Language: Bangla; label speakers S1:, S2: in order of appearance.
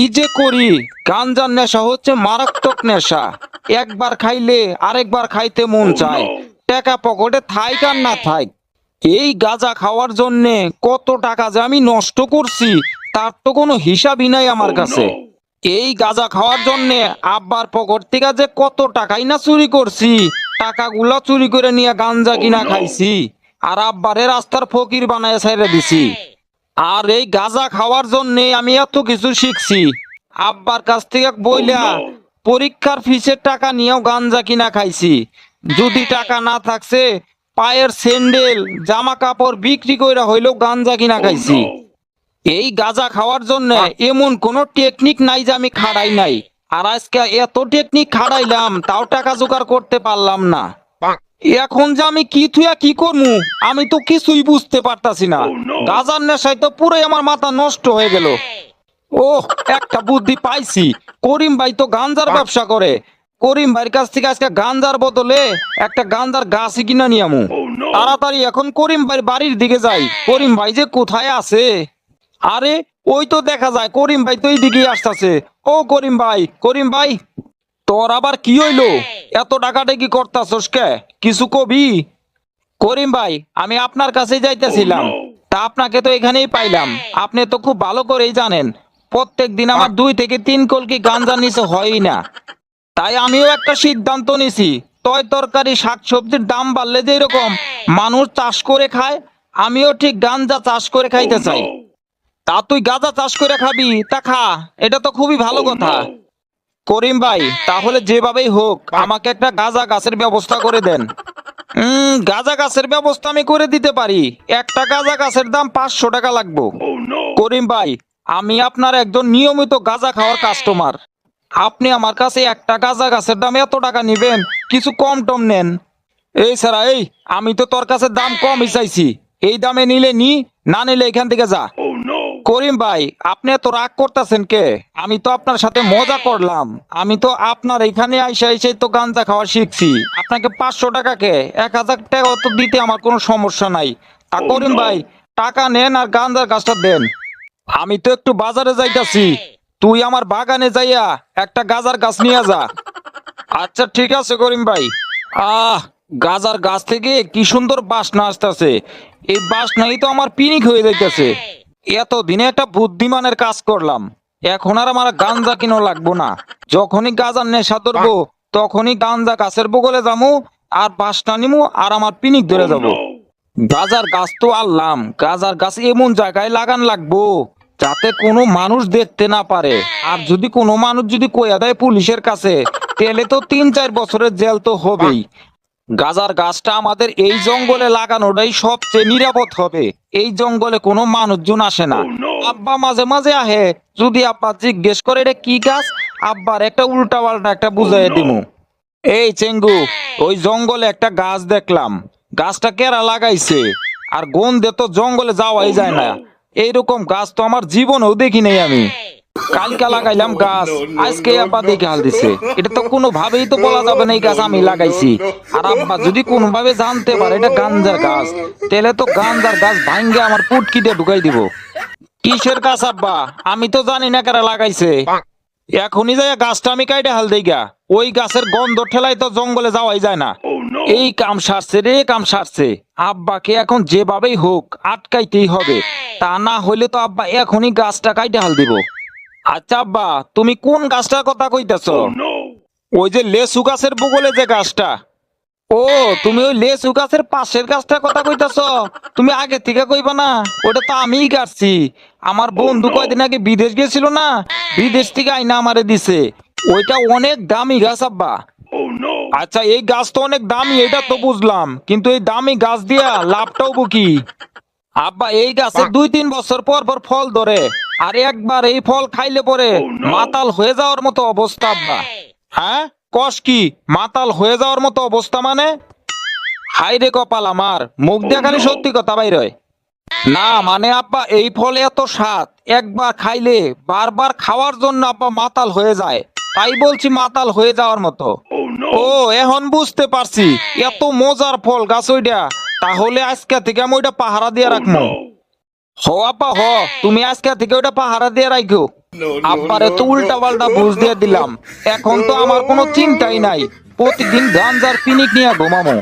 S1: কি যে করি? গাঞ্জার নেশা হচ্ছে মারাত্মক নেশা। একবার খাইলে আরেকবার খাইতে মন চায়। টাকা পকেটে থাইক আর না থাইক। এই গাঁজা খাওয়ার জন্যে কত টাকা যে আমি নষ্ট করছি তার তো কোনো হিসাবই নাই আমার কাছে। এই গাঁজা খাওয়ার জন্যে আব্বার পকেট থেকে যে কত টাকাই না চুরি করছি টাকাগুলো চুরি করে নিয়ে গাঞ্জা কিনা খাইছি। আর আব্বারে রাস্তার ফকির বানায় ছেড়ে দিছি। আর এই গাঁজা খাওয়ার জন্যে আমি এত কিছু শিখছি। আব্বার কাছ থেকে বইলা পরীক্ষার ফিসের টাকা নিয়েও গাঞ্জা কিনা খাইছি। যদি টাকা না থাকছে পায়ের স্যান্ডেল জামা কাপড় বিক্রি কইরা হইলেও গাঞ্জা কিনা খাইছি। এই গাঁজা খাওয়ার জন্য এমন কোনো টেকনিক নাই যে আমি খাড়াই নাই। আর আজকে এত টেকনিক খাড়াইলাম তাও টাকা জোগাড় করতে পারলাম না। এখন যে আমি কি থুয়া কি করমু আমি তো কিছুই বুঝতে পারতাছি না। গাজার নেশায় তো পুরোই আমার মাথা নষ্ট হয়ে গেল। ও একটা বুদ্ধি পাইছি। করিম ভাই তো গাঞ্জার ব্যবসা করে। করিম ভাইয়ের কাছ থেকে আজকে গাঞ্জার বদলে একটা গাঞ্জার গাছই কিনা নিয়ামু তাড়াতাড়ি এখন করিম ভাইয়ের বাড়ির দিকে যাই। করিম ভাই যে কোথায় আছে? আরে ওই তো দেখা যায়। করিম ভাই তো এই দিকে আসতেছে। ও করিম ভাই করিম ভাই। তোর আবার কি হইল? এত টাকাটা কি করতাছস কে? কিছু কবি? করিম ভাই আমি আপনার কাছে যাইতেছিলাম। তা আপনাকে তো এখানেই পাইলাম। আপনি তো খুব ভালো করেই জানেন প্রত্যেক দিন আমার দুই থেকে তিন কলকি গাঞ্জা নিচে হয়ই না। তাই আমিও একটা সিদ্ধান্ত নিছি তয় তরকারি শাকসবজির দাম বাড়লে যে এরকম মানুষ চাষ করে খায় আমিও ঠিক গাঞ্জা চাষ করে খাইতে চাই। তা তুই গাঁজা চাষ করে খাবি তা খা এটা তো খুবই ভালো কথা। করিম ভাই, তাহলে যেভাবেই হোক, আমাকে একটা গাঁজা গাছের ব্যবস্থা করে দেন। গাঁজা গাছের ব্যবস্থা আমি করে দিতে পারি। একটা গাঁজা গাছের দাম পাঁচশো টাকা লাগবো। করিম ভাই, আমি আপনার একজন নিয়মিত গাঁজা খাওয়ার কাস্টমার। আপনি আমার কাছে একটা গাঁজা গাছের দাম এত টাকা নেবেন, কিছু কম টম নেন। এই স্যারা এই, আমি তো তোর কাছে দাম কমই চাইছি। এই দামে নিলে নি, না নিলে এখান থেকে যা। করিম ভাই, আপনি এত রাগ করতেছেন কে? আমি তো আপনার সাথে মজা করলাম। আমি তো আপনার এখানে আইসে আইসে তো গাঞ্জা খাওয়া শিখছি। আপনাকে পাঁচশো টাকা কে? এক হাজার টাকা তো দিতে আমার কোনো সমস্যা নাই। তা করিম ভাই, টাকা নেন আর গাঞ্জার গাছটা দেন। আমি তো একটু বাজারে যাইতাছি। তুই আমার বাগানে যাইয়া একটা গাজার গাছ নিয়ে যা। আচ্ছা ঠিক আছে করিম ভাই। আহ, গাজার গাছ থেকে কি সুন্দর বাসনা আসতেছে। এই বাসনাই তো আমার পিনিক হয়ে যাইতেছে। এত দিনে একটা বুদ্ধিমানের কাজ করলাম। এখন আর আমার গাঞ্জা কিনো লাগবো না। যখনই গাজার নেশা ধরবো তখনই গাঞ্জা গাছের বগলে যামু আর বাসনা নিমু আর আমার পিনিক ধরে যাব। গাজার গাছ তো আনলাম গাজার গাছ এমন জায়গায় লাগান লাগবো যাতে কোনো মানুষ দেখতে না পারে। আর যদি কোনো মানুষ যদি কইয়া দেয় পুলিশের কাছে তাহলে তো তিন চার বছরের জেল তো হবেই। গাজার গাছটা আমাদের এই জঙ্গলে লাগানোটাই সবচেয়ে নিরাপদ হবে। এই জঙ্গলে কোনো মানুষজন আসে না। আব্বা মাঝে মাঝে আহে। যদি আব্বা জিজ্ঞেস করে এটা কি গাছ আব্বার একটা উল্টা পাল্টা একটা বুঝাই দিমু। এই চেঙ্গু ওই জঙ্গলে একটা গাছ দেখলাম। গাছটা কেরা লাগাইছে? আর গন্ধে তো জঙ্গলে যাওয়াই যায় না। এইরকম গাছ তো আমার জীবনেও দেখি নাই আমি। কালকে লাগাইলাম গাছ আজকে আব্বা দেখে হাল দিছে। এটা তো কোনো ভাবেই তো বলা যাবে না এই গাছ আমি লাগাইছি। আর আব্বা যদি কোনো ভাবে জানতে পারে এটা গাঞ্জার গাছ তাহলে তো গাঞ্জার গাছ ভাঙ্গে আমার পুটকিতে ঢুকাই দিব। কিসের গাছ আব্বা? আমি তো জানি না কারা লাগাইছে। এখনই যাই গাছটা আমি কাইটে হাল দেইগা। ওই গাছের গন্ধ ঠেলাই তো জঙ্গলে যাওয়াই যায় না। এই কাম সারছে রে কাম সারছে। আব্বাকে এখন যেভাবেই হোক আটকাইতেই হবে। তা না হইলে তো আব্বা এখনই গাছটা কাইটে হাল দিব। আচ্ছা আব্বা তুমি কোন গাছটার কথা কইতেছ? ওই যে লেসু গাছের বগলে যে গাছটা। ও তুমি ওই লেসু গাছের পাশের গাছটার কথা কইতাছ? তুমি আগে থেকে কইবা না ওটা তো আমিই কাটছি। আমার বন্ধু কয়দিন আগে বিদেশ গেছিল না বিদেশ থেকে আইনা আমারে দিছে। ওইটা অনেক দামি গাছ আব্বা। আচ্ছা এই গাছ তো অনেক দামি এটা তো বুঝলাম। কিন্তু এই দামি গাছ দিয়া লাভটাও কি? আব্বা এই গাছে দুই তিন বছর পর পর ফল ধরে। আর একবার এই ফল খাইলে পরে মাতাল হয়ে যাওয়ার মতো অবস্থা আব্বা হ্যাঁ? কষ কি? মাতাল হয়ে যাওয়ার মতো অবস্থা মানে? হাই রে কপাল আমার। মুখ দিয়ে খালি সত্যি কথা বাইর না মানে আব্বা এই ফল এত স্বাদ। একবার খাইলে বারবার খাওয়ার জন্য আব্বা মাতাল হয়ে যায়। তাই বলছি মাতাল হয়ে যাওয়ার মতো। ও এখন বুঝতে পারছি। এত মজার ফল গাছ ওইটা তাহলে আজকে থেকে আমি ওইটা পাহারা দিয়ে রাখব হ আপা হ। তুমি আজকে থেকে ওটা পাহারা দিয়ে রাখো আব্বারে তো উল্টা পাল্টা বুঝ দিয়ে দিলাম। এখন তো আমার কোনো চিন্তাই নাই। প্রতিদিন গাঞ্জার পিনিক নিয়ে ঘুমামো।